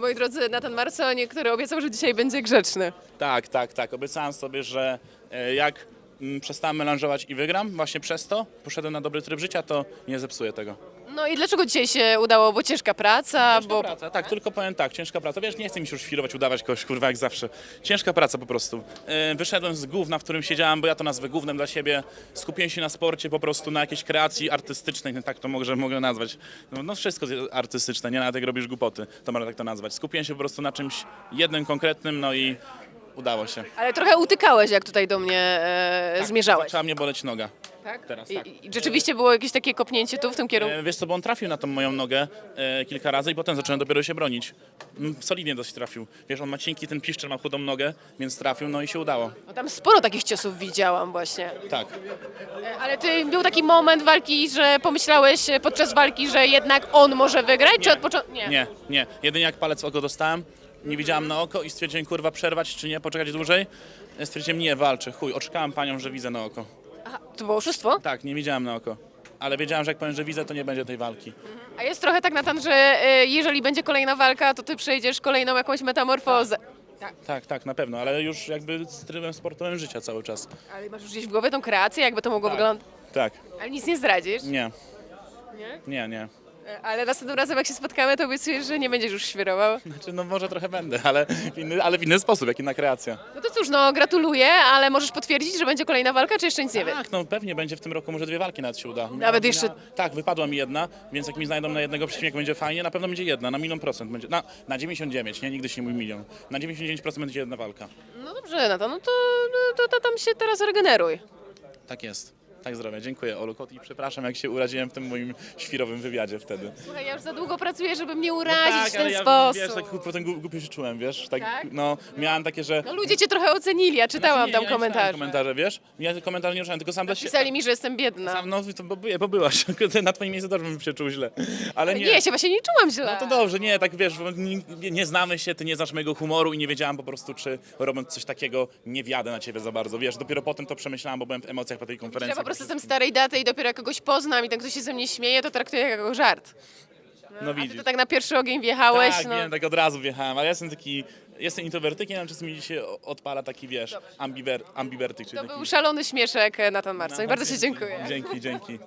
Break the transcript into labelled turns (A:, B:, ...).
A: Moi drodzy, Natan Marcoń, który obiecał, że dzisiaj będzie grzeczny.
B: Tak, tak, tak. Obiecałem sobie, że e, jak przestałem melanżować i wygram, właśnie przez to poszedłem na dobry tryb życia, to nie zepsuję tego.
A: No i dlaczego dzisiaj się udało? Bo ciężka praca,
B: Ciężka
A: bo...
B: praca, tak, tylko powiem tak, ciężka praca. Wiesz, nie chcę mi się już świrować, udawać kogoś, kurwa, jak zawsze. Ciężka praca po prostu. E, Wyszedłem z gówna, w którym siedziałem, bo ja to nazwę gównem dla siebie. Skupiłem się na sporcie, po prostu na jakiejś kreacji artystycznej, no tak to może mogę nazwać. No, no wszystko jest artystyczne, nie? Nawet jak robisz głupoty, to można tak to nazwać. Skupiłem się po prostu na czymś jednym konkretnym, no i udało się.
A: Ale trochę utykałeś, jak tutaj do mnie e, zmierzałeś.
B: Zaczęła mnie boleć noga.
A: Tak?
B: teraz,
A: I,
B: tak.
A: I rzeczywiście było jakieś takie kopnięcie tu w tym kierunku?
B: E, Wiesz co, bo on trafił na tą moją nogę e, kilka razy i potem zacząłem dopiero się bronić. Mm, Solidnie dość trafił. Wiesz, on ma cienki, ten piszczel ma chudą nogę, więc trafił, no i się udało.
A: No tam sporo takich ciosów widziałam właśnie.
B: Tak.
A: E, Ale ty, był taki moment walki, że pomyślałeś e, podczas walki, że jednak on może wygrać, czy od początku? Nie.
B: Nie, nie. Jedynie jak palec w oko dostałem, nie widziałem na oko i stwierdziłem, kurwa, przerwać czy nie, poczekać dłużej. Stwierdziłem, nie, walczę, chuj, oczekałem panią, że widzę na oko.
A: Aha, to było oszustwo?
B: Tak, nie widziałem na oko. Ale wiedziałem, że jak powiem, że widzę, to nie będzie tej walki.
A: A jest trochę tak, Natan, że e, jeżeli będzie kolejna walka, to ty przejdziesz kolejną jakąś metamorfozę. Tak.
B: Tak, tak, na pewno, ale już jakby z trybem sportowym życia cały czas.
A: Ale masz już gdzieś w głowie tą kreację, jakby to mogło
B: Tak.
A: wyglądać?
B: Tak,
A: Ale nic nie zdradzisz.
B: nie,
A: Nie?
B: nie, nie.
A: E, Ale następnym razem, jak się spotkamy, to obiecujesz, że nie będziesz już świrował.
B: Znaczy, no może trochę będę, ale w inny, ale w inny sposób, jak inna kreacja.
A: No to cóż, no gratuluję, ale możesz potwierdzić, że będzie kolejna walka, czy jeszcze nic nie wiesz?
B: Tak, no pewnie będzie w tym roku, może dwie walki nawet się uda.
A: Nawet jeszcze-
B: Tak, wypadła mi jedna, więc jak mi znajdą na jednego przeciwnika będzie fajnie, na pewno będzie jedna, na milion procent będzie. Na, na 99, nie, nigdy się nie mówi milion. Na 99% będzie jedna walka.
A: No dobrze, Natan, no to, no to, to tam się teraz regeneruj.
B: Tak jest. Tak zrobię. Dziękuję, Olu Kot, i przepraszam, jak się uraziłem w tym moim świrowym wywiadzie wtedy.
A: Słuchaj, ja już za długo pracuję, żeby mnie urazić w ten
B: ale ja,
A: sposób.
B: wiesz, tak potem gu- głupio się czułem, wiesz, tak,
A: Tak?
B: no, miałem takie, że...
A: No ludzie cię trochę ocenili, ja czytałam
B: Znaczy, nie,
A: tam
B: ja nie czytałem
A: komentarze.
B: komentarze, wiesz? Ja komentarze nie ruszałem, tylko sam dla siebie...
A: Pisali mi, że jestem biedna.
B: Sam, no, to bo, bo byłaś, na twoim miejscu też bym się czuł źle. Ale
A: nie.
B: nie,
A: ja się właśnie nie czułam źle.
B: No to dobrze, nie, tak wiesz, bo nie, nie- nie znamy się, ty nie znasz mojego humoru i nie wiedziałam po prostu, czy robiąc coś takiego nie wjadę na ciebie za bardzo, wiesz, dopiero potem to przemyślałam, bo byłem w emocjach po tej konferencji.
A: Po prostu jestem starej daty i dopiero jak kogoś poznam i ten ktoś się ze mnie śmieje, to traktuję jako żart.
B: No
A: A ty
B: widzisz.
A: to tak na pierwszy ogień wjechałeś,
B: tak,
A: no.
B: wiem, tak od razu wjechałem, ale ja jestem taki, jestem introwertykiem, ale czasem mi się odpala taki, wiesz, ambiwer, ambiwertyk, czyli
A: To
B: taki...
A: był szalony śmieszek, Natan Marcoń. Bardzo Ci dziękuję.
B: Dzięki, dzięki.